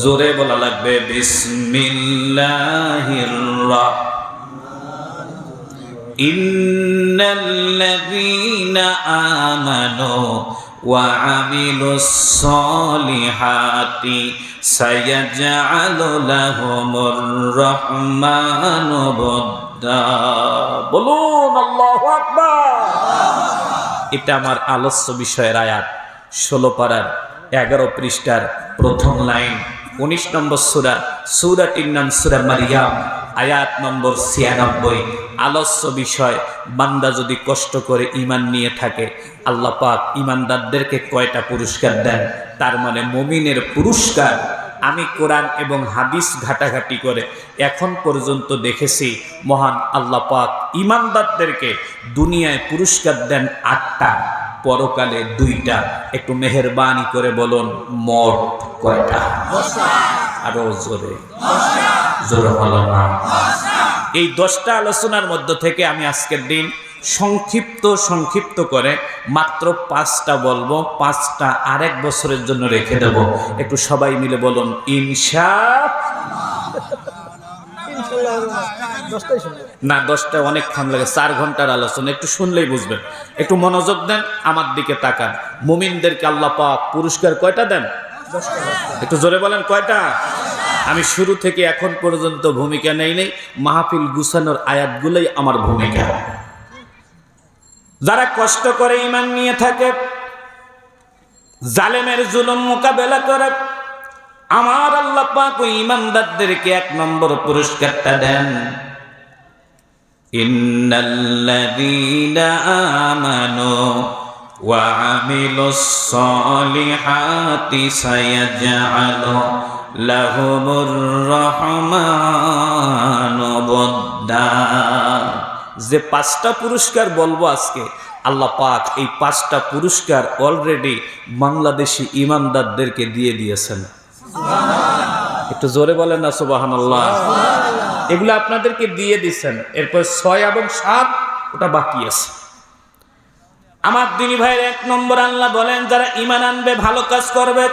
জোরে বলা লাগবে, বিসমিল্লাহির ইন্নাল্লাযীনা আমানু ওয়া আমিলুস সলিহাতি সায়াজআলু লাহুমুর রহমানু বুদ্দা। বলুন, আল্লাহু এটা আমার আলস্য বিষয়ের আয়াত, ষোলো পাড়ার এগারো পৃষ্ঠার প্রথম লাইন, উনিশ নম্বর সুরা, সুরাটির নাম সুরা মারিয়াম, আয়াত নম্বর ছিয়ানব্বই। আলস্য বিষয়, বান্দা যদি কষ্ট করে ইমান নিয়ে থাকে, আল্লাহ পাক ইমানদারদেরকে কয়টা পুরস্কার দেন? তার মানে মমিনের পুরস্কার। আমি কোরআন এবং হাদিস ঘাটাঘাটি করে এখন পর্যন্ত দেখেছি, মহান আল্লাহ পাক ইমানদারদেরকে দুনিয়ায় পুরস্কার দেন আটটা। পরকালে দুইটা। একটু মেহরবানি করে বলুন, মোট কয়টা? আরও জোরে। জোরে বলো না। এই দশটা আলোচনার মধ্য থেকে আমি আজকের দিন সংক্ষিপ্ত সংক্ষিপ্ত করে মাত্র পাঁচটা বলব, পাঁচটা আরেক বছরের জন্য রেখে দেব। একটু সবাই মিলে বলুন, ইনশা দশটাই না দশটা অনেকক্ষণ লাগে, চার ঘণ্টার আলোচনা, একটু শুনলেই বুঝবেন। একটু মনোযোগ দেন, আমার দিকে তাকান। মুমিনদেরকে আল্লাহ পাক পুরস্কার কয়টা দেন? একটু জোরে বলেন, কয়টা? আমি শুরু থেকে এখন পর্যন্ত ভূমিকা নেই নেই, মাহফিল গুছানোর আয়াতগুলোই আমার ভূমিকা। যারা কষ্ট করে ইমান নিয়ে থাকে, জালেমের জুলুম মোকাবেলা করে, আমার আল্লাহ পাক ইমানদারদেরকে এক নম্বর পুরস্কারটা দেন। যে পাঁচটা পুরস্কার বলব আজকে, আল্লাহ পাক এই পাঁচটা পুরস্কার অলরেডি বাংলাদেশি ইমানদারদেরকে দিয়ে দিয়েছেন। একটু জোরে বলেন না সুবাহান আল্লাহ এগুলো আপনাদেরকে দিয়ে দিচ্ছেন। এরপর ছয় এবং সাত, ওটা বাকি আছে। আমার দিনী ভাইয়ের এক নম্বর আল্লাহ বলেন, যারা ইমান আনবে, ভালো কাজ করবে।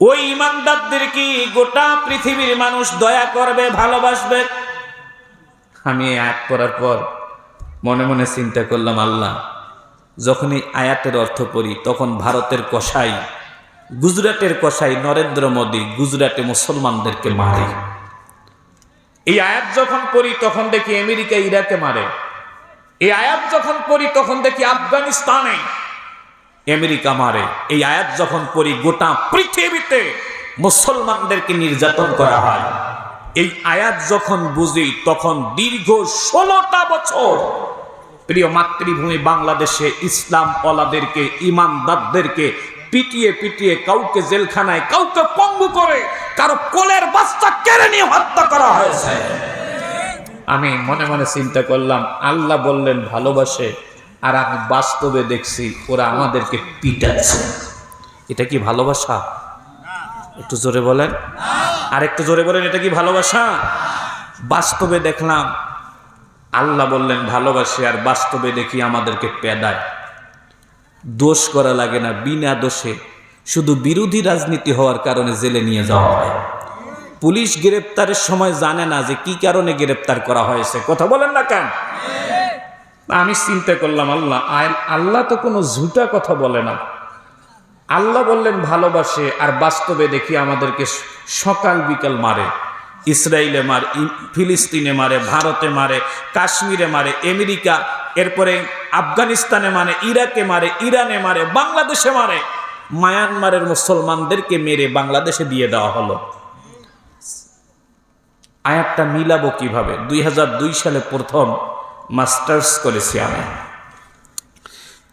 ওই ইমানদারদেরকে গোটা পৃথিবীর মানুষ দয়া করবে, ভালোবাসবে। আমি এই আয়াত পড়ার পর মনে মনে চিন্তা করলাম, আল্লাহ, যখনই আয়াতের অর্থ পড়ি, তখন ভারতের কসাই গুজরাটের কসাই নরেন্দ্র মোদী গুজরাটে মুসলমানদেরকে মারে। এই আয়াত যখন পড়ি, তখন দেখি আমেরিকা ইরাকে মারে। এই আয়াত যখন পড়ি, তখন দেখি আফগানিস্তানে আমেরিকা মারে। এই আয়াত যখন পড়ি, গোটা পৃথিবীতে মুসলমানদেরকে নির্যাতন করা হয়। এই আয়াত যখন বুঝি, তখন দীর্ঘ ষোলোটা বছর প্রিয় মাতৃভূমি বাংলাদেশে ইসলাম ওলাদেরকে, ইমানদারদেরকে পিটিয়ে পিটিয়ে কাউকে জেলখানায়, কাউকে পঙ্গু করে কারও কোলের বাচ্চা কেড়ে নিয়ে হত্যা করা হয়েছে। আমি মনে মনে চিন্তা করলাম, আল্লাহ বললেন ভালোবাসে, আর আমি বাস্তবে দেখছি ওরা আমাদেরকে পিটাচ্ছে। এটা কি ভালোবাসা? একটু জোরে বলেন। আর একটু জোরে বলেন, এটা কি ভালোবাসা? বাস্তবে দেখলাম, আল্লাহ বললেন ভালোবাসে, আর বাস্তবে দেখি আমাদেরকে পেদায়। দোষ করা লাগে না, বিনা দোষে। শুধু বিরোধী রাজনীতি হওয়ার কারণে জেলে নিয়ে যাওয়া হয়। পুলিশ গ্রেপ্তারের সময় জানে না যে কি কারণে গ্রেপ্তার করা হয়েছে। কথা বলেন না কেন? আমি চিন্তা করলাম, আল্লাহ আল্লাহ তো কোনো ঝুটা কথা বলে না। আল্লাহ বললেন ভালোবাসে, আর বাস্তবে দেখি আমাদেরকে সকাল বিকাল মারে। ইসরায়েলে মারে ফিলিস্তিনে মারে, ভারতে মারে, কাশ্মীরে মারে, আমেরিকা, এরপরে আফগানিস্তানে মারে, ইরাকে মারে, ইরানে মারে, বাংলাদেশে মারে। মায়ানমারের মুসলমানদেরকে মেরে বাংলাদেশে দিয়ে দেওয়া হলো। আয়াতটা মিলাবো কীভাবে? দুই সালে প্রথম মাস্টার্স করেছি আমি।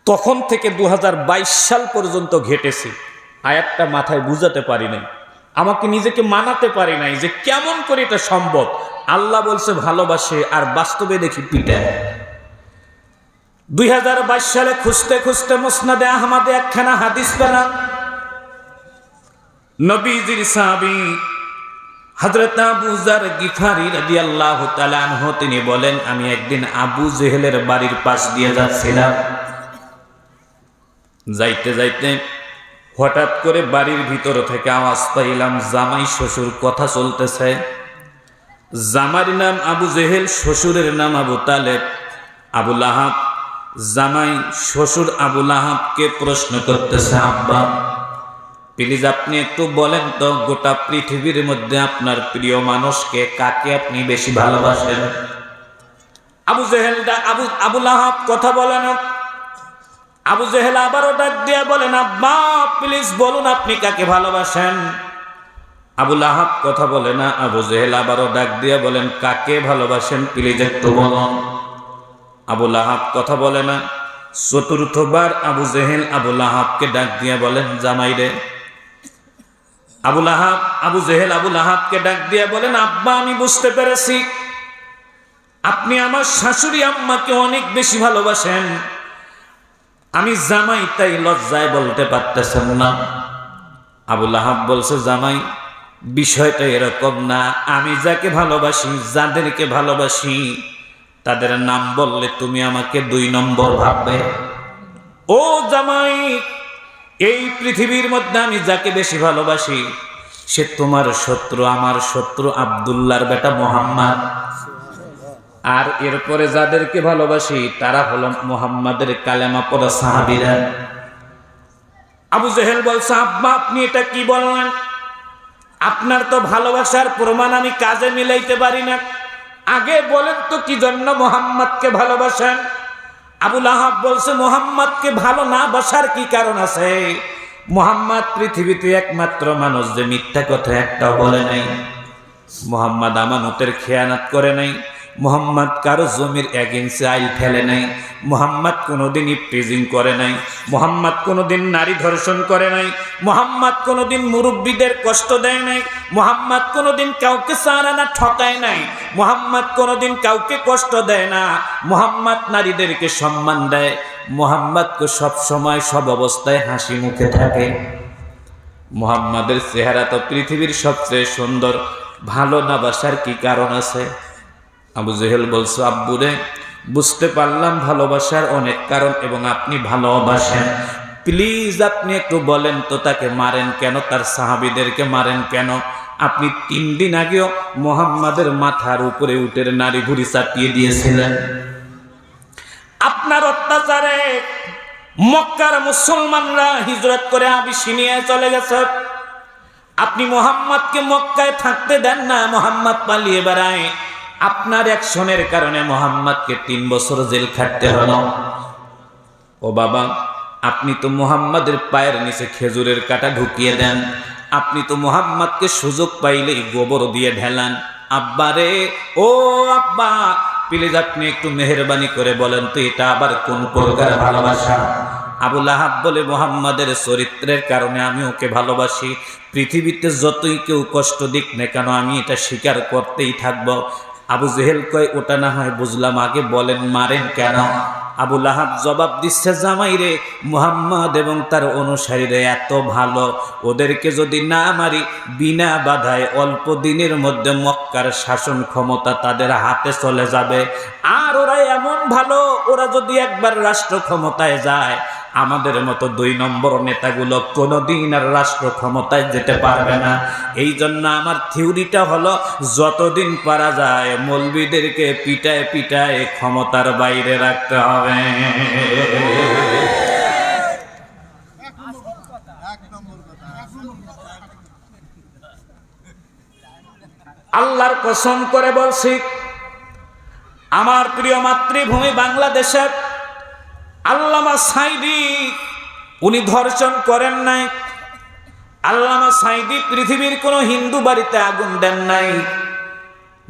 তখন থেকে দু হাজার বাইশ সাল পর্যন্ত ঘেটেছি। আয়াতটা মাথায় বুঝাতে পারি নাই। আমাকে নিজেকে মানাতে পারি নাই যে কেমন করে এটা সম্ভব। আল্লাহ বলছে, ভালোবাসে আর বাস্তবে দেখি পিটায়। দুই হাজার বাইশ সালে খুঁজতে খুঁজতে মুসনাদে আহমাদে একখানা হাদিস পেলাম। নবীজির সাহাবী হজরত আবু জার গিফারি রাদিয়াল্লাহু তাআলা আনহু, তিনি বলেন, আমি একদিন আবু জেহেলের বাড়ির পাশ দিয়ে যাচ্ছিলাম। যাইতে যাইতে হঠাৎ করে বাড়ির ভিতর থেকে আওয়াজ পাইলাম, জামাই শ্বশুর কথা চলতেছে। জামার নাম আবু জেহেল, শ্বশুরের নাম আবু তালেব। আবুল আহাব জামাই শ্বশুর আবুল আহাবকে প্রশ্ন করতেছে, আব্বা, প্লিজ আপনি একটু বলেন তো, গোটা পৃথিবীর মধ্যে আপনার প্রিয় মানুষকে কাকে আপনি বেশি ভালোবাসেন? আবু জেহেল ডা- আবু আবুল আহাব কথা বলে না। আবু জেহেল আবারও ডাক দিয়ে বলেন, আব্বা, প্লিজ বলুন আপনি কাকে ভালোবাসেন? আবুল আহাব কথা বলে না, আবু জেহেল আবারও ডাক দিয়ে বলেন, কাকে ভালোবাসেন প্লিজ একটু বলুন? আবুল আহাব কথা বলে না, চতুর্থবার আবু জেহেল আবুল আহাবকে ডাক দিয়ে বলেন, জামাই রে। আবুল আহাব আবু জেহেল আবুল আহাবকে ডাক দিয়ে বলেন, আব্বা, আমি বুঝতে পেরেছি। আপনি আমার শাশুড়ি আম্মাকে অনেক বেশি ভালোবাসেন। আমি জামাই, তাই লজ্জায় বলতে পারতেছেন না। আবুল আহাব বলছে, জামাই, বিষয়টা এরকম না। আমি যাকে ভালোবাসি, যাদেরকে ভালোবাসি, তাদের নাম বললে তুমি আমাকে দুই নম্বর ভাববে। ও জামাই, এই পৃথিবীর মধ্যে আমি যাকে বেশি ভালোবাসি, সে তোমার শত্রু, আমার শত্রু আবদুল্লার বেটা মোহাম্মদ। আর এরপরে যাদেরকে ভালোবাসি, তারা হলো মোহাম্মদের কালেমা পড়া সাহাবিরা। আবু জেহেল বলছে, আব্বা, আপনি এটা কি বললেন? আপনার তো ভালোবাসার প্রমাণ আমি কাজে মিলাইতে পারি না। আগে বলেন তো কি জন্য মোহাম্মদকে ভালোবাসেন? আবুল আহাব বলছে, মোহাম্মদকে ভালো না বাসার কি কারণ আছে? মোহাম্মদ পৃথিবীতে একমাত্র মানুষ, যে মিথ্যা কথা একটাও বলে নাই। মোহাম্মদ আমানতের খেয়ানাত করে নাই। মোহাম্মদ কারও জমির ইঞ্চি আইল ফেলে নাই, মোহাম্মদ কোনোদিন ইপ্রিজিং করে নাই, মোহাম্মদ কোনোদিন নারী ধর্ষণ করে নাই, মোহাম্মদ কোনোদিন মুরব্বীদের কষ্ট দেয় নাই, মোহাম্মদ কোনোদিন কাউকে সারানা ঠকায় নাই, মোহাম্মদ কোনোদিন কাউকে কষ্ট দেয় না, মোহাম্মদ নারীদেরকে সম্মান দেয়, মোহাম্মদকে সব সময় সব অবস্থায় হাসি মুখে থাকে। মোহাম্মদের চেহারা তো পৃথিবীর সবচেয়ে সুন্দর, ভালো না বাসার কি কারণ আছে? আবু জেহেল বলছো, আব্বুরে, বুঝতে পারলাম ভালোবাসার অনেক কারণ এবং আপনি ভালোবাসেন। প্লিজ আপনি একটু বলেন তো তাকে মারেন কেন, তার সাহাবিদেরকে মারেন কেন? আপনি তিন দিন আগেও মোহাম্মদের মাথার উপরে উটের নারী ঘুরি চাপিয়ে দিয়েছিলেন। আপনার অত্যাচারে মক্কার মুসলমানরা হিজরত করে আবিসিনিয়ায় চলে গেছে। আপনি মোহাম্মদকে মক্কায় থাকতে দেন না, মোহাম্মদ পালিয়ে বেড়ায়। আপনার অ্যাকশনের কারণে মোহাম্মদকে তিন বছর জেল খাটতে হলো। ও বাবা, আপনি তো মোহাম্মদের পায়ের নিচে খেজুরের কাটা ঢুকিয়ে দেন। আপনি তো মোহাম্মদকে সুযোগ পাইলেই গোবর দিয়ে ঢেলান। আব্বা রে, ও আব্বা, প্লিজ আপনি একটু মেহরবানি করে বলেন তো, এটা আবার কোন প্রকার ভালোবাসা? আবুল আহাব বলে, মোহাম্মদের চরিত্রের কারণে আমি ওকে ভালোবাসি। পৃথিবীতে যতই কেউ কষ্ট দিক না কেন, আমি এটা স্বীকার করতেই থাকব। আবু জেহেল কয়, ওটা না হয় বুঝলাম, আগে বলেন, মারেন কেন? আবু আহাব জবাব দিচ্ছে, জামাই রে, মুহাম্মদ এবং তার অনুসারীরা এত ভালো, ওদেরকে যদি না মারি, বিনা বাধায় অল্প দিনের মধ্যে মক্কার শাসন ক্ষমতা তাদের হাতে চলে যাবে। আর ওরা এমন ভালো, ওরা যদি একবার রাষ্ট্র ক্ষমতায় যায় আমাদের মতো দুই নম্বর নেতাগুলো কোনোদিন আর রাষ্ট্র ক্ষমতায় যেতে পারবে না। এই জন্য আমার থিওরিটা হলো, যতদিন পারা যায় মৌলবীদেরকে পিটায় পিটায় ক্ষমতার বাইরে রাখতে হবে। আল্লাহর কসম করে বলছি, আমার প্রিয় মাতৃভূমি বাংলাদেশের আল্লামা সাইদি, উনি ধর্ষণ করেন নাই। আল্লামা সাইদি পৃথিবীর কোনো হিন্দু বাড়িতে আগুন দেন নাই।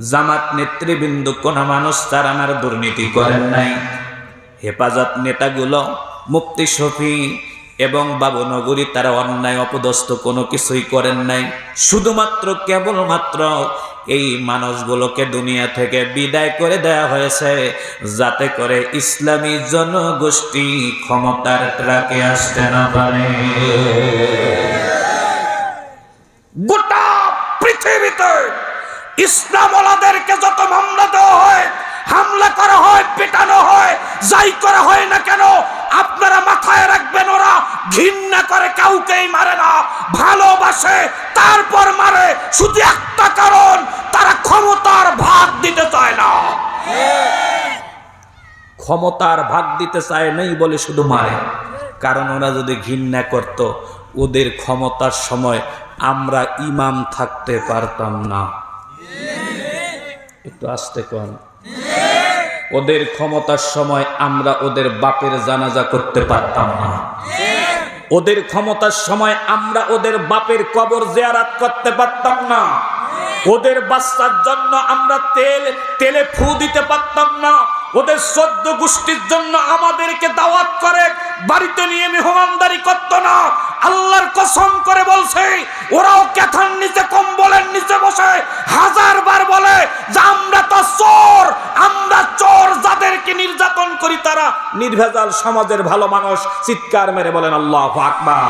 জামাত নেতৃবৃন্দ কোন মানুষ চারানার দুর্নীতি করেন নাই। হেফাজত নেতাগুলো মুক্তি শফি এবং বাবুনগরী তারা অন্যায় অপদস্থ কোনো কিছুই করেন নাই। শুধুমাত্র কেবলমাত্র এই মানুষগুলোকে দুনিয়া থেকে বিদায় করে দেয়া হয়েছে, যাতে করে ইসলামী জনগোষ্ঠী ক্ষমতার ট্রাকে আসতে না পারে। গোটা পৃথিবীতে ইসলামওয়ালাদেরকে যত মামলা দেওয়া হয় হামলা করা হয়, পেটানো হয়, যাই করা হয় না কেন, আপনারা মাথায় রাখবেন, ওরা ঘৃণা করে, কাউকেই মারে না, ভালোবাসে, তারপর মারে, শুধু একটা কারণ, তারা ক্ষমতার ভাগ দিতে চায় না। ক্ষমতার ভাগ দিতে চায় নাই বলে শুধু মারে। কারণ ওরা যদি ঘৃণা করত, ওদের ক্ষমতার সময় আমরা ইমাম থাকতে পারতাম না। একটু আসতে কন। ওদের ক্ষমতার সময় আমরা ওদের বাপের জানাজা করতে পারতাম না। ওদের ক্ষমতার সময় আমরা ওদের বাপের কবর জিয়ারাত করতে পারতাম না। ওদের বাচ্চার জন্য আমরা তেল, তেলে ফু দিতে পারতাম না। ওদের সদ্য গোষ্ঠীর জন্য আমাদেরকে দাওয়াত করে, বাড়িতে নিয়ে মেহমানদারি করতো না। আল্লাহর কসম করে বলছে, ওরাও ক্যাথার নিচে কম্বলের নিচে বসে হাজার বার বলে যে আমরা তো চোর, আমরা চোর যাদেরকে নির্যাতন করি তারা নির্ভেজাল সমাজের ভালো মানুষ। চিৎকার মেরে বলেন, আল্লাহ আকবার।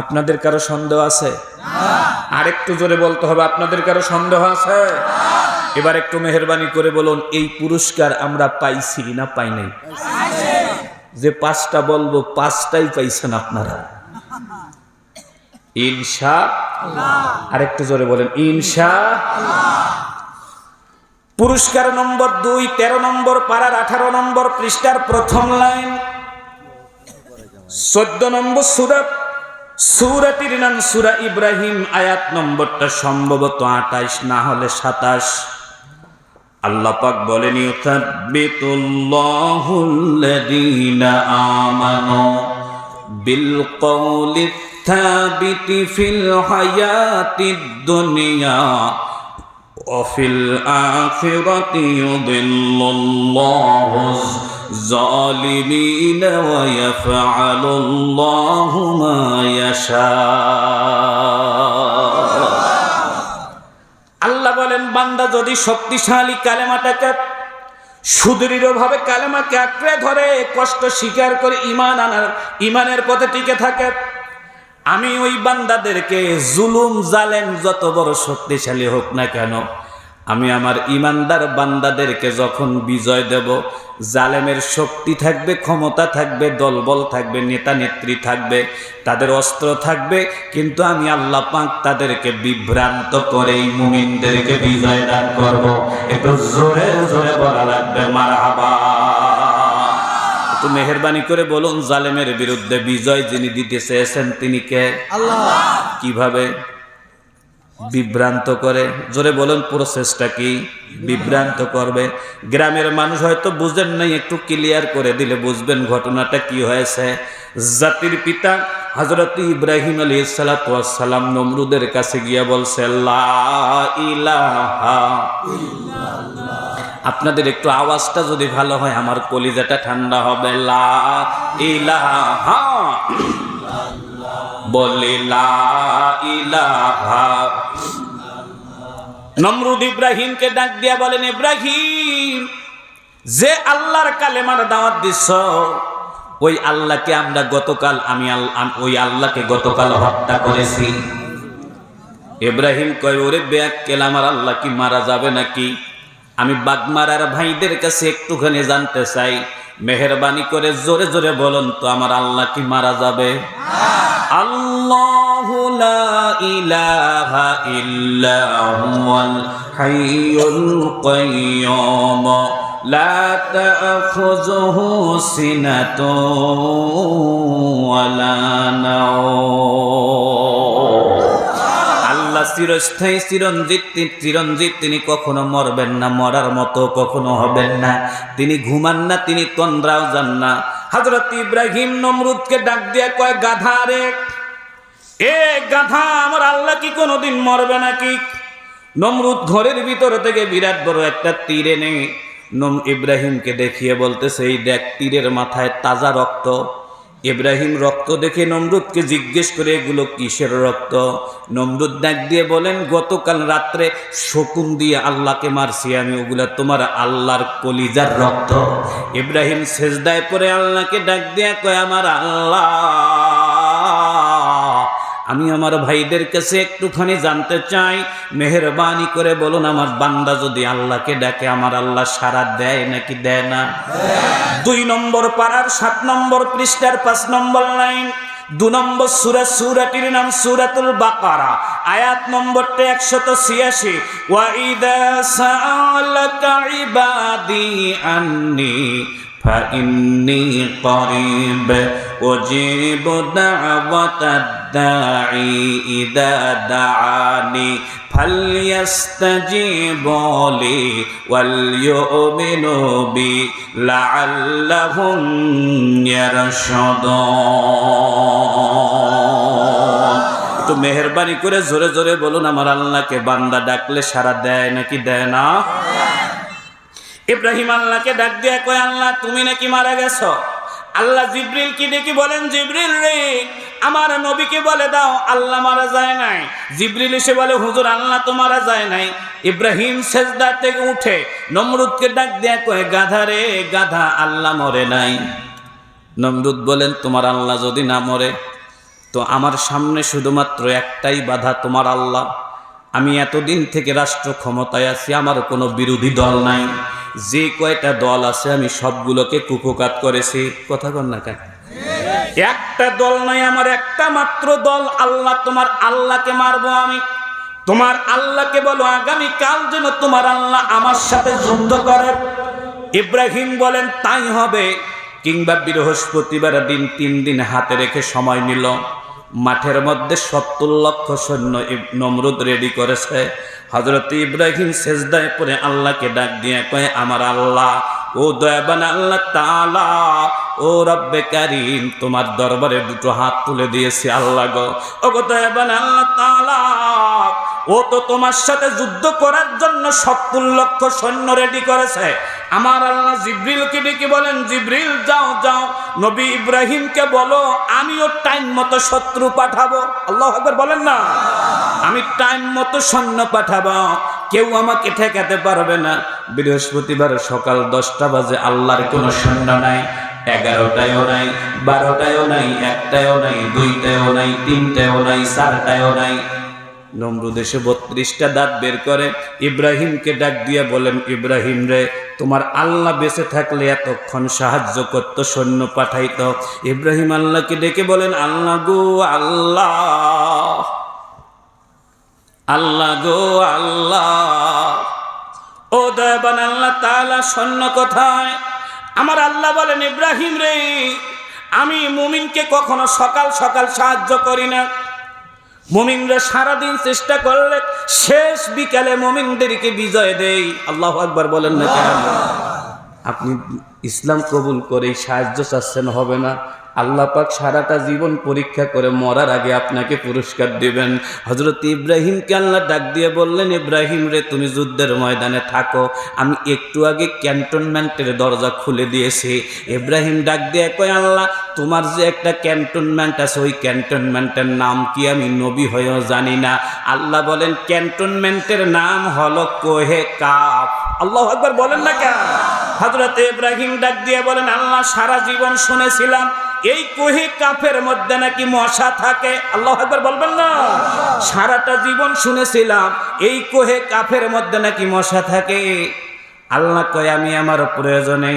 আপনাদের কারও সন্দেহ আছে? আরেকটু জোরে বলতে হবে, আপনাদের কারও সন্দেহ আছে? এবার একটু মেহরবানি করে বলুন, এই পুরস্কার আমরা পাইছি না পাই নাই? যে পাঁচটা বলব, পাঁচটাই পাইছেন আপনারা। ইনশা আরেকটু জোরে বলেন, ইনশা পুরস্কার নম্বর দুই, তেরো নম্বর পাড়ার আঠারো নম্বর পৃষ্ঠার প্রথম লাইন। চোদ্দ নম্বর সুরাত সুরাটির নাম সুরা ইব্রাহিম, আয়াত নম্বরটা সম্ভবত আঠাইশ না হলে সাতাশ। আল্লাহ পাক বলেন ইউথাব্বিতুল্লাহুল্লাযীনা আমানু বিল কওলি الثابت في الحياة الدنيا وفي الآخرة يضل الله الظالمين ويفعل الله ما يشاء আল্লাহ বলেন বান্দা যদি শক্তিশালী কালেমাটাকে সুদৃঢ়ভাবে কালেমাকে আঁকড়ে ধরে, কষ্ট স্বীকার করে ইমান আনার, ইমানের পথে টিকে থাকে, আমি ওই বান্দাদেরকে জুলুম, জালেম যত বড় শক্তিশালী হোক না কেন আমি আমার ইমানদার বান্দাদেরকে যখন বিজয় দেব জালেমের শক্তি থাকবে ক্ষমতা থাকবে দলবল থাকবে নেতা নেত্রী থাকবে তাদের অস্ত্র থাকবে কিন্তু আমি আল্লাহ পাক তাদেরকে বিভ্রান্ত করে এই মুমিনদেরকে বিজয় দান করব। একটু জোরে জোরে বলা লাগবে মারহাবা। একটু মেহরবানি করে বলুন জালেমের বিরুদ্ধে বিজয় যিনি দিতে চেয়েছেন তিনি কে? আল্লাহ। কীভাবে? বিভ্রান্ত করে। জোরে বলুন প্রসেসটা কি? বিভ্রান্ত করবে। গ্রামের মানুষ হয়তো বুঝেন নাই, একটু ক্লিয়ার করে দিলে বুঝবেন ঘটনাটা কি হয়েছে। জাতির পিতা হজরত ইব্রাহিম আলী সালাম নমরুদের কাছে গিয়া বলছে আপনাদের একটু আওয়াজটা যদি ভালো হয়, আমার কলিজাটা ঠান্ডা হবে। লা ইলাহা বলে নমরুদ ইব্রাহিমকে ডাক দিয়া বলেন, ইব্রাহিম, যে আল্লাহর কালে কালেমার দাওয়াত দিছ, ওই আল্লাহকে আমরা গতকাল, আমি ওই আল্লাহকে গতকাল হত্যা করেছি। ইব্রাহিম কয়, ওরে ব্যাগ কেল আমার আল্লাহ কি মারা যাবে নাকি? আমি বাগমারার ভাইদের কাছে একটুখানি জানতে চাই। মেহরবানি করে জোরে জোরে বলুন তো আমার আল্লাহ কি মারা যাবে? আল্লাহু ইলাহা লা চিরস্থায়ী চিরঞ্জিত চিরঞ্জিত, তিনি কখনো মরবেন না, মরার মতো কখনো হবেন না। তিনি ঘুমান না, তিনি তন্দ্রাও যান না। হজরত ইব্রাহিম নমরুদকে ডাক দিয়া কয়, গাধা রে, এ গাধা, আমার আল্লাহ কি কোনোদিন মরবে নাকি? নমরুদ ঘরের ভিতর থেকে বিরাট বড় একটা তীরে নেই নম, ইব্রাহিমকে দেখিয়ে বলতেছে, এই দেখ, তীরের মাথায় তাজা রক্ত। ইব্রাহিম রক্ত দেখে নমরুদকে জিজ্ঞেস করে, এগুলো কিসের রক্ত? নমরুদ ডাক দিয়ে বলেন, গতকাল রাত্রে শকুন দিয়ে আল্লাহকে মারছি, আমি ওগুলা তোমার আল্লাহর কলিজার রক্ত। ইব্রাহিম সেজদায় পরে আল্লাহকে ডাক দিয়া কয়, আমার আল্লাহ আমি আমার ভাইদের কাছে একটুখানি জানতে চাই। মেহরবানি করে বলুন, আমার বান্দা যদি আল্লাহকে ডাকে, আমার আল্লাহ সারা দেয় নাকি দেয় না? দুই নম্বর পাড়ার, সাত নম্বর পৃষ্ঠার, পাঁচ নম্বর লাইন। দু নম্বর সুরা, সুরাটির নাম সুরাতুল বাকারা। আয়াত নম্বরটা একশত ছিয়াশি। ওয়াইদা সালাকা ইবাদি আন্নি فإني قريب أجيب دعوة الداعي إذا دعاني فليستجيبوا لي وليؤمنوا بي لعلهم يرشدون একটু মেহরবানি করে জোরে জোরে বলুন আমার আল্লাহকে বান্দা ডাকলে সারা দেয় নাকি দেয় না ইব্রাহিম আল্লাহকে ডাক দিয়া কয়, আল্লাহ, তুমি নাকি মারা গেছ? আল্লাহ জিব্রিল কি দেখি বলেন, জিব্রিল রে, আমার নবীকে বলে দাও, আল্লাহ মারা যায় নাই। জিব্রিল এসে বলে, হুজুর, আল্লাহ তো মারা যায় নাই। ইব্রাহিম সেজদা থেকে উঠে নমরুদকে ডাক দেয়া কয়, গাধা রে, গাধা, আল্লাহ মরে নাই। নমরুদ বলেন, তোমার আল্লাহ যদি না মরে, তো আমার সামনে শুধুমাত্র একটাই বাধা, তোমার আল্লাহ। আমি এতদিন থেকে রাষ্ট্র ক্ষমতায় আছি, আমার কোনো বিরোধী দল নাই। যে কয়টা দল আছে, আমি সবগুলোকে কুপকাত করেছি। কথা কর না কেন? একটা দল নাই আমার একটা মাত্র দল। আল্লাহ তোমার আল্লাহকে মারবো আমি। তোমার আল্লাহকে বলো আগামী কাল যেন তোমার আল্লাহ আমার সাথে যুদ্ধ করে। ইব্রাহিম বলেন, তাই হবে। কিংবা বৃহস্পতিবার দিন তিন দিন হাতে রেখে সময় নিল। মাঠের মধ্যে সত্তর লক্ষ সৈন্য নমরুদ রেডি করেছে। হজরত ইব্রাহিম সেজদায় পরে আল্লাহকে ডাক দিয়ে কয়ে, আমার আল্লাহ, ও দয়াবান আল্লাহ তালা ও রব্বে কারিম, তোমার দরবারে দুটো হাত তুলে দিয়েছি আল্লাহ গো। ও গো দয়াবান আল্লাহ তালা ও তো তোমার সাথে যুদ্ধ করার জন্য সত্তর লক্ষ সৈন্য রেডি করেছে। আমার আল্লাহ জিব্রিলকে ডেকে বলেন, জিব্রিল, যাও যাও। নবী ইব্রাহিমকে বলো, আমিও টাইম মতো শত্রু পাঠাবো। আল্লাহ একবার বলেন না। আমি টাইম মতো সৈন্য পাঠাবো। কেউ আমাকে ঠেকাতে পারবে না। বৃহস্পতিবার সকাল দশটা বাজে আল্লাহর কোনো সৈন্য নাই। এগারোটায়ও নাই, বারোটায়ও নাই, একটায়ও নাই, দুইটায়ও নাই, তিনটায়ও নাই, চারটায়ও নাই। নমরুদ এসে বত্রিশটা দাঁত বের করে, ইব্রাহিমকে ডাক দিয়ে বলেন, ইব্রাহিম রে, তোমার আল্লাহ বেঁচে থাকলে এতক্ষণ সাহায্য করত, সৈন্য পাঠাইত। ইব্রাহিম আল্লাহকে ডেকে বলেন, আল্লাহ গো, আল্লাহ আল্লাহ গো, আল্লাহ, ও দয়াবান আল্লাহ তাআলা, সৈন্য কোথায়? আমার আল্লাহ বলেন, ইব্রাহিম রে, আমি মুমিনকে কখনো সকাল সকাল সাহায্য করি না। মুমিনরা সারাদিন চেষ্টা করলে শেষ বিকালে মমিনদেরকে বিজয় দেই। আল্লাহ একবার বলেন না আপনি ইসলাম কবুল করে সাহায্য চাচ্ছেন, হবে না। আল্লাহ পাক সারাটা জীবন পরীক্ষা করে মরার আগে আপনাকে পুরস্কার দিবেন। হজরত ইব্রাহিমকে আল্লাহ ডাক দিয়ে বললেন, ইব্রাহিম রে, তুমি যুদ্ধের ময়দানে থাকো। আমি একটু আগে ক্যান্টনমেন্টের দরজা খুলে দিয়েছি। ইব্রাহিম ডাক দিয়ে কয়, আল্লাহ, তোমার যে একটা ক্যান্টনমেন্ট আছে, ওই ক্যান্টনমেন্টের নাম কি আমি নবী হয়েও জানি না। আল্লাহ বলেন, ক্যান্টনমেন্টের নাম হলো কোহে কাপ আল্লাহ একবার বলেন না কেন? হজরত ইব্রাহিম ডাক দিয়ে বলেন, আল্লাহ, সারা জীবন শুনেছিলাম এই কোহে কাফের মধ্যে নাকি মশা থাকে? আল্লাহ একবার বলবেন না। সারাটা জীবন শুনেছিলাম, এই কোহে কাফের মধ্যে নাকি মশা থাকে। আল্লাহ কয়, আমি আমার প্রয়োজনে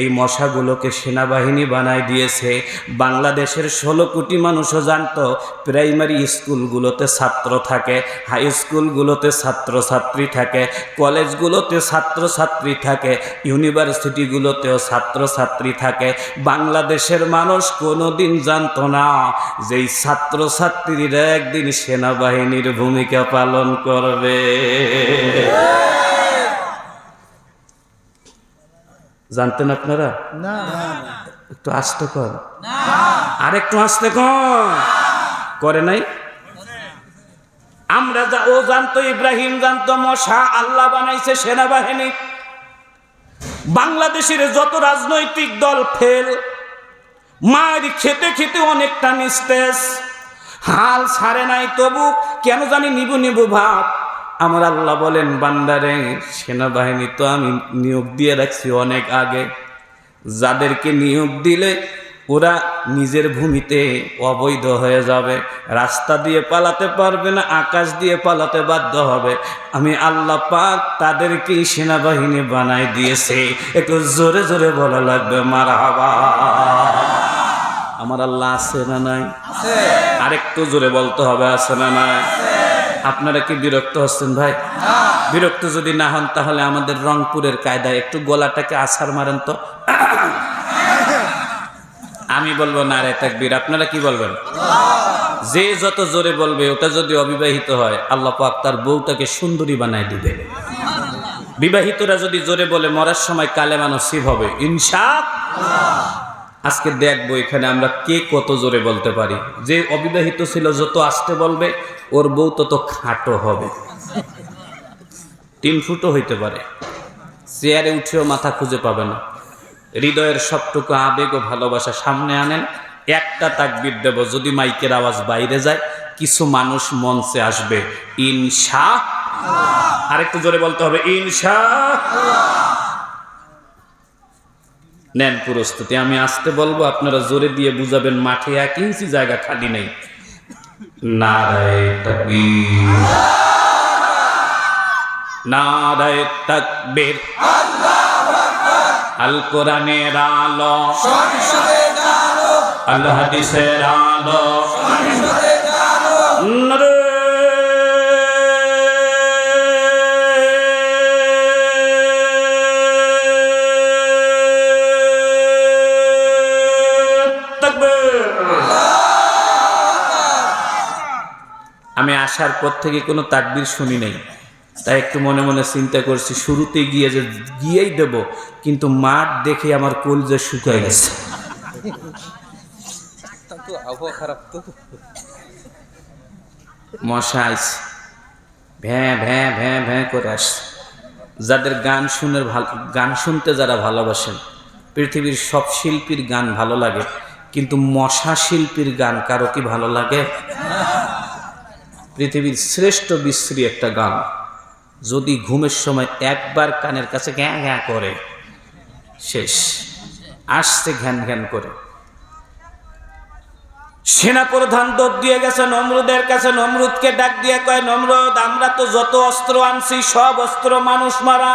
এই মশাগুলোকে সেনাবাহিনী বানাই দিয়েছে। বাংলাদেশের ষোলো কোটি মানুষও জানতো, প্রাইমারি স্কুলগুলোতে ছাত্র থাকে, হাই স্কুলগুলোতে ছাত্রছাত্রী থাকে, কলেজগুলোতে ছাত্রছাত্রী থাকে, ইউনিভার্সিটিগুলোতেও ছাত্রছাত্রী থাকে। বাংলাদেশের মানুষ কোনোদিন জানতো না যেই ছাত্রছাত্রীরা একদিন সেনাবাহিনীর ভূমিকা পালন করবে। জানতেন আপনারা? না। একটু আসতে কর আর একটু আসতে কর করে নাই? আমরা যা ও জানতো ইব্রাহিম জানতো মশা আল্লাহ বানাইছে সেনাবাহিনী। বাংলাদেশের যত রাজনৈতিক দল ফেল মায়ের খেতে খেতে অনেকটা নিস্তেজ। হাল ছাড়ে নাই তবু কেন জানি নিবু নিবু ভাব। আমার আল্লাহ বলেন বান্দারে সেনাবাহিনী তো আমি নিয়োগ দিয়ে রাখছি অনেক আগে। যাদেরকে নিয়োগ দিলে ওরা নিজের ভূমিতে অবৈধ হয়ে যাবে। রাস্তা দিয়ে পালাতে পারবে না আকাশ দিয়ে পালাতে বাধ্য হবে। আমি আল্লাহ পাক তাদেরকেই সেনাবাহিনী বানাই দিয়েছে। একটু জোরে জোরে বলা লাগবে মারা আমার আল্লাহ আছে না নাই? আরেকটু জোরে বলতে হবে আছে না নাই? আপনারা কি বিরক্ত হচ্ছেন ভাই? বিরক্ত যদি না হন তাহলে আমাদের রংপুরের কায়দায় একটু গলাটাকে আছাড় মারেন তো। আমি বলব, না রে তাকবীর, আপনারা কি বলবেন? যে যত জোরে বলবে, ওটা যদি অবিবাহিত হয়, আল্লাহ পাক তার বউটাকে সুন্দরী বানায় দিবে। বিবাহিতরা যদি জোরে বলে, মরার সময় কালেমা নসিব হবে ইনশা আজকে দেখব এখানে আমরা কে কত জোরে বলতে পারি। যে অবিবাহিত ছিল, যত আসতে বলবে ওর বউ তত খাটো হবে। তিন ফুটও হইতে পারে। চেয়ারে উঠেও মাথা খুঁজে পাবে না। হৃদয়ের সবটুকু আবেগ ও ভালোবাসা সামনে আনেন। একটা তাকবির দেব, যদি মাইকের আওয়াজ বাইরে যায়, কিছু মানুষ মঞ্চে আসবে। ইনশা। আরেকটু জোরে বলতে হবে, ইনশা। নেন প্রস্তুতি, আমি আসতে বলব, আপনারা জোরে দিয়ে বুঝাবেন, মাঠে এক ইঞ্চি জায়গা খালি নেই। নারায় তকবীর। নারায় তকবীর। আল কোরআনের আলো। আল হাদিসের আলো। আমি আসার পর থেকে কোনো তাকবির শুনি নাই। তাই একটু মনে মনে চিন্তা করছি শুরুতে গিয়ে যে গিয়েই দেব, কিন্তু মাঠ দেখে আমার কোল যে শুকায় গেছে। খারাপ তো মশা ভ্যাঁ ভ্যাঁ ভ্যাঁ ভ্যাঁ করে যাদের গান শুনে ভালো, গান শুনতে যারা ভালোবাসেন, পৃথিবীর সব শিল্পীর গান ভালো লাগে, কিন্তু মশা শিল্পীর গান কারও কি ভালো লাগে? পৃথিবীর শ্রেষ্ঠ বিশ্রী একটা গান। যদি ঘুমের সময় একবার কানের কাছে গ্যাঁ গ্যাঁ করে, শেষ। আসছে ঘ্যান ঘ্যান করে। সেনাপ্রধান দোষ দিয়ে গেছে নমরুদের কাছে, নমরুদকে ডাক দিয়ে কয়, নমরুদ, আমরা তো যত অস্ত্র আনছি, সব অস্ত্র মানুষ মারা।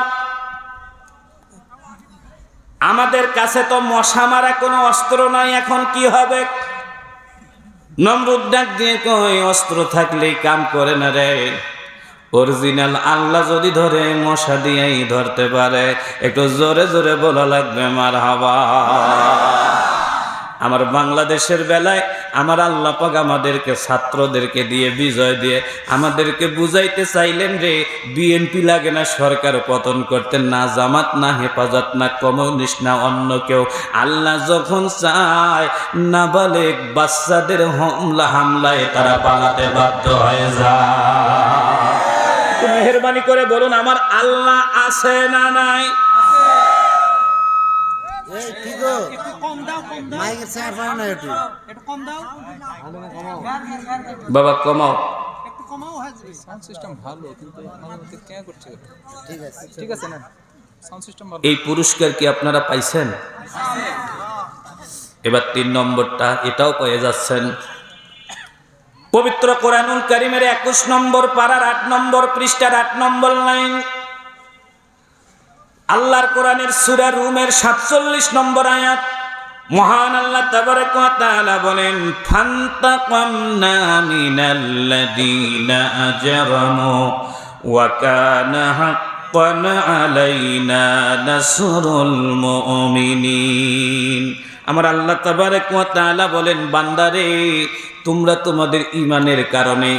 আমাদের কাছে তো মশা মারা কোনো অস্ত্র নাই, এখন কি হবে? নমরুদ ডাক দিয়ে কয়, অস্ত্র থাকলেই কাম করে না রে। অরিজিনাল আল্লাহ যদি ধরে, মশা দিয়েই ধরতে পারে। একটু জোরে জোরে বলা লাগবে মার হাবা আমার বাংলাদেশের বেলায় আমার আল্লাহ পাক আমাদেরকে, ছাত্রদেরকে দিয়ে, বিজয় দিয়ে আমাদেরকে বুঝাইতে চাইলেন রে বিএনপি লাগে না সরকার পতন করতে, না জামাত, না হেফাজত, না কমিউনিস্ট, না অন্য কেউ। আল্লাহ যখন চায় না বলে বাচ্চাদের হামলা হামলায় তারা পালাতে বাধ্য হয়ে যায়। মেহরবানি করে বলুন, আমার আল্লাহ আছে না নাই? এই কি গো? মাইকের চেয়ার পাও না একটু বাবা কমাও। সাউন্ড সিস্টেম ভালো কিন্তু আমাদের কেন করছে ঠিক আছে। ঠিক আছে না সাউন্ড সিস্টেম ভালো এই পুরস্কার কি আপনারা পাইছেন? এবার তিন নম্বরটা এটাও পেয়ে যাচ্ছেন। পবিত্র কোরআনুল করিমের একুশ নম্বর পাড়ার আট নম্বর পৃষ্ঠার আট নম্বর লাইন। আল্লাহর কোরআনের সুরা রুমের সাতচল্লিশ নম্বর আয়াত। মহান আল্লাহ ওয়া তাআলা বলেন ফান্তাকামনা মিনাল্লাযীনা আজরামু ওয়া কানা হাক্কান আলাইনা নাসরুল মুমিনিন। আমার আল্লাহ ওয়া তাআলা বলেন, বান্দারে, তোমরা তোমাদের ইমানের কারণে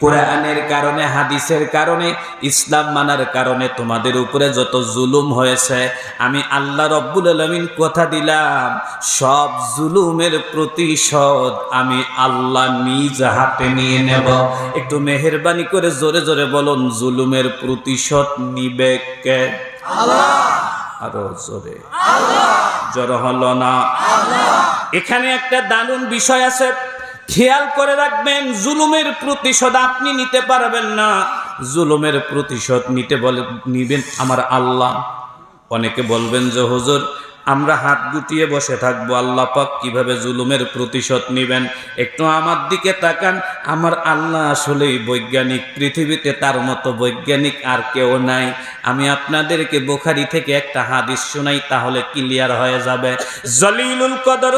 কোরআনের কারণে, হাদিসের কারণে, ইসলাম মানার কারণে তোমাদের উপরে যত জুলুম হয়েছে, আমি আল্লাহ রব্বুল আলমিন কথা দিলাম, সব জুলুমের প্রতিশোধ আমি আল্লাহ নিজ হাতে নিয়ে নেব। একটু মেহরবানি করে জোরে জোরে বলুন, জুলুমের প্রতিশোধ নিবে কে? আরও জোরে। জোর হলো না। এখানে একটা দারুণ বিষয় আছে। খেয়াল করে রাখবেন, জুলুমের প্রতিশোধ আপনি নিতে পারবেন না। জুলুমের প্রতিশোধ নিতে বলে, নিবেন আমার আল্লাহ। অনেকে বলবেন যে, হুজুর, আমরা হাত গুটিয়ে বসে থাকব, আল্লাহ পাক কীভাবে জুলুমের প্রতিশোধ নেবেন? একটু আমার দিকে তাকান, আমার আল্লাহ আসলেই বৈজ্ঞানিক, পৃথিবীতে তার মতো বৈজ্ঞানিক আর কেউ নাই। আমি আপনাদেরকে বোখারি থেকে একটা হাদিস শোনাই, তাহলে ক্লিয়ার হয়ে যাবে। জলিলুল কদর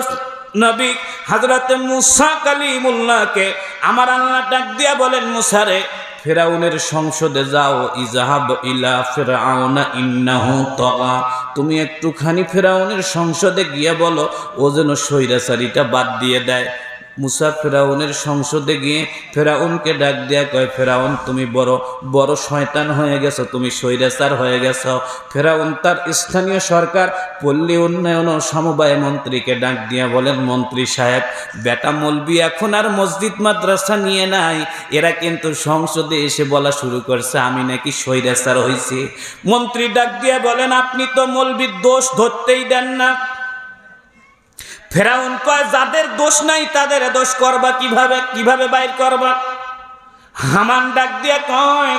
নবী হাজরাতে মুসা কালী কালিমুল্লাহকে আমার আল্লাহ ডাক দিয়া বলেন মুসারে ফেরাউনের সংসদে যাও। ইজাহাব ইলা ফেরাউনা ইন্নাহু তগা। তুমি একটুখানি ফেরাউনের সংসদে গিয়ে বলো, ও যেন স্বৈরাচারিটা বাদ দিয়ে দেয়। মুসা ফেরাউনের সংসদে গিয়ে ফেরাউনকে ডাক দেয়া কয়, ফেরাউন, তুমি বড় বড় শয়তান হয়ে গেছো, তুমি স্বৈরাচার হয়ে গেছো। ফেরাউন তার স্থানীয় সরকার, পল্লী উন্নয়ন ও সমবায় মন্ত্রীকে ডাক দিয়া বলেন, মন্ত্রী সাহেব, বেটা মলবি এখন আর মসজিদ, মাদ্রাসা নিয়ে নাই। এরা কিন্তু সংসদে এসে বলা শুরু করছে, আমি নাকি স্বৈরাচার হয়েছি মন্ত্রী ডাক দিয়া বলেন, আপনি তো মলবির দোষ ধরতেই দেন না। ফেরাউন কয়, যাদের দোষ নাই, তাদের দোষ করবা কীভাবে? কীভাবে বাইর করবা? হামান ডাক দিয়ে কয়,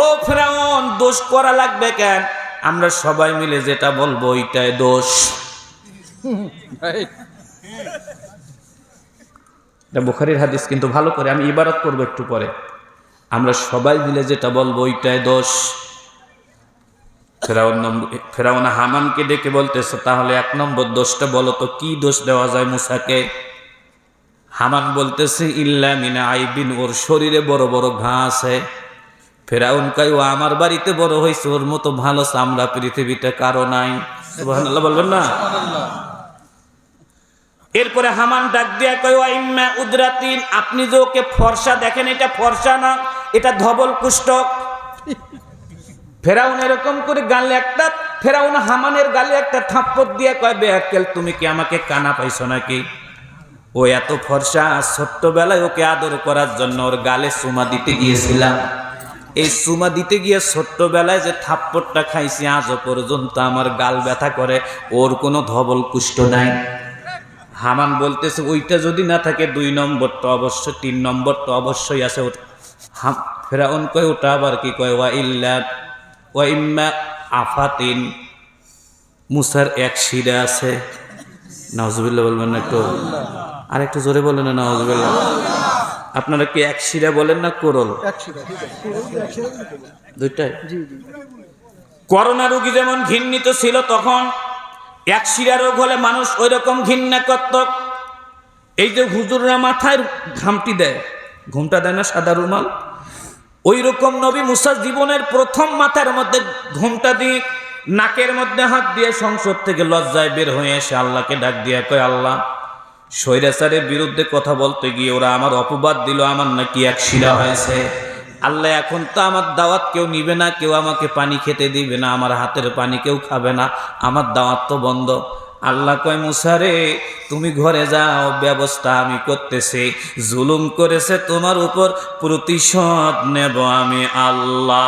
ও ফেরাউন, দোষ করা লাগবে কেন? আমরা সবাই মিলে যেটা বলব, ওইটাই দোষ. বুখারির হাদিস, কিন্তু ভালো করে আমি ইবারত করব একটু পরে। আমরা সবাই মিলে যেটা বলব, ওইটাই দোষ। ফেরাউন ফেরাউন হামানকে ডেকে বলতেছে, তাহলে এক নম্বর দোষটা বলো তো, কি দোষ দেওয়া যায় মুসাকে? হামান বলতেছে, ইল্লা মিনা আইবিন, ওর শরীরে বড় বড় ঘা আছে ফেরাউন কাই ও আমার বাড়িতে বড় হয়েছে ওর মতো ভালো চামড়া পৃথিবীতে কারও নাই। বলবেন না? এরপরে হামান ডাক দিয়া কয়, "ওয়া ইম্মা উদরাতিন, আপনি যে ওকে ফর্সা দেখেন, এটা ফর্সা না, এটা ধবল কুষ্ঠ ফেরাউন এরকম করে গালে একটা, ফেরাউন হামানের গালে একটা থাপ্পড় দিয়ে কয় বেআক্কেল তুমি কি আমাকে কানা পাইছো নাকি? ও এত ফর্সা, ছোট্টবেলায় ওকে আদর করার জন্য ওর গালে সুমা দিতে গিয়েছিলাম। এই সুমা দিতে গিয়ে ছোট্টবেলায় যে থাপ্পড়টা খাইছি, আজও পর্যন্ত আমার গাল ব্যথা করে, ওর কোনো ধবল কুষ্ঠ নাই। হামান বলতেছে, ওইটা যদি না থাকে, দুই নম্বরটা অবশ্য, তিন নম্বরটা অবশ্যই আছে। ফেরাউন কয়, ওটা আবার কি কয়? ওয়া ইল্লা ইম্মা আফাতিন। মুসার এক শিরা আছে। নওয়াজবিল্লা বলবেন না একটু। আর একটু জোরে বলেন না নওয়াজবিল্লা আপনারা কি এক শিরা বলেন না কোরল? দুইটাই? করোনা রোগী যেমন ঘৃণিত ছিল তখন এক শিরা রোগ হলে মানুষ ওই রকম ঘৃণা করত। এই যে হুজুররা মাথায় ঘামটি দেয়। ঘুমটা দেয় না সাদা রুমাল? ওই রকম নবী মুসার জীবনের প্রথম মাথার মধ্যে ঘুমটা দিয়ে, নাকের মধ্যে হাত দিয়ে সংসদ থেকে লজ্জায় বের হয়ে এসে আল্লাহকে ডাক দিয়ে কয়, আল্লাহ স্বৈরাচারের বিরুদ্ধে কথা বলতে গিয়ে ওরা আমার অপবাদ দিল, আমার নাকি এক শিরা হয়েছে। আল্লাহ, এখন তো আমার দাওয়াত কেউ নিবে না, কেউ আমাকে পানি খেতে দিবে না, আমার হাতের পানি কেউ খাবে না, আমার দাওয়াত তো বন্ধ। আল্লাহ কয় মুসারে তুমি ঘরে যাও, ব্যবস্থা আমি করতেছি। জুলুম করেছে তোমার উপর, প্রতিশোধ নেব আমি আল্লাহ।